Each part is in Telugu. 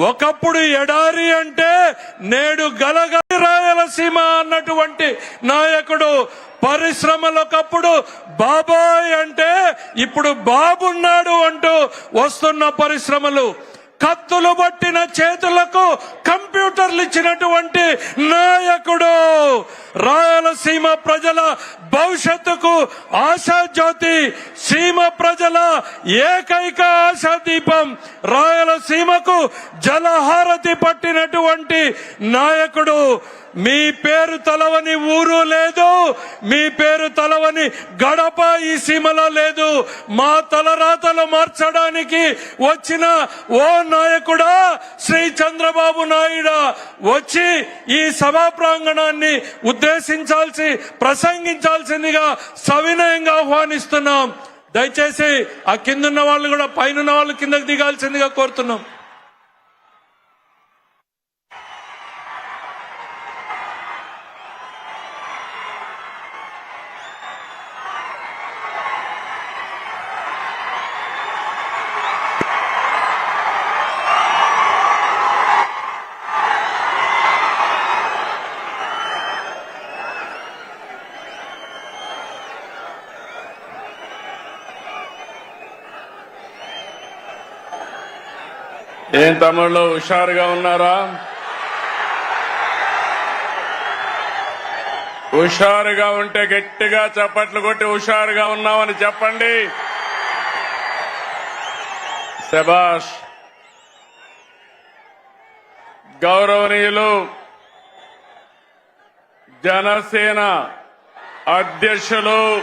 ఒకప్పుడు ఎడారి అంటే నేడు గలగలి రాయలసీమ అన్నటువంటి నాయకుడు పరిశ్రమలు ఒకప్పుడు బాబాయ్ అంటే ఇప్పుడు బాబున్నాడు అంటూ వస్తున్న పరిశ్రమలు. కత్తులు పట్టిన చేతులకు కంప్యూటర్లు ఇచ్చినటువంటి నాయకుడు రాయలసీమ ప్రజల భవిష్యత్తుకు ఆశాజ్యోతి సీమ ప్రజల ఏకైక ఆశాదీపం రాయలసీమకు జలహారతి పట్టినటువంటి నాయకుడు మీ పేరు తలవని ఊరు లేదు మీ పేరు తలవని గడప ఈ సీమలో లేదు. మా తలరాతలు మార్చడానికి వచ్చిన ఓ నాయకుడా శ్రీ చంద్రబాబు నాయుడు. వచ్చి ఈ సభా ప్రాంగణాన్ని ఉద్దేశించాల్సి ప్రసంగించాల్సిందిగా సవినయంగా ఆహ్వానిస్తున్నాం. దయచేసి ఆ కిందున్న వాళ్ళు కూడా పైన వాళ్ళు కిందకు దిగాల్సిందిగా కోరుతున్నాం. ఏం తమిళలో హుషారుగా ఉన్నారా? హుషారుగా ఉంటే గట్టిగా చప్పట్లు కొట్టి హుషారుగా ఉన్నామని చెప్పండి. శబాష్ గౌరవనీయులు జనసేన అధ్యక్షులు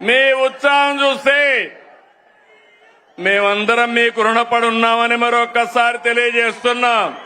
మీ ఉత్సాహం చూస్తే మేమందరం మీకు రుణపడి ఉన్నామని మరొక్కసారి తెలియజేస్తున్నాం.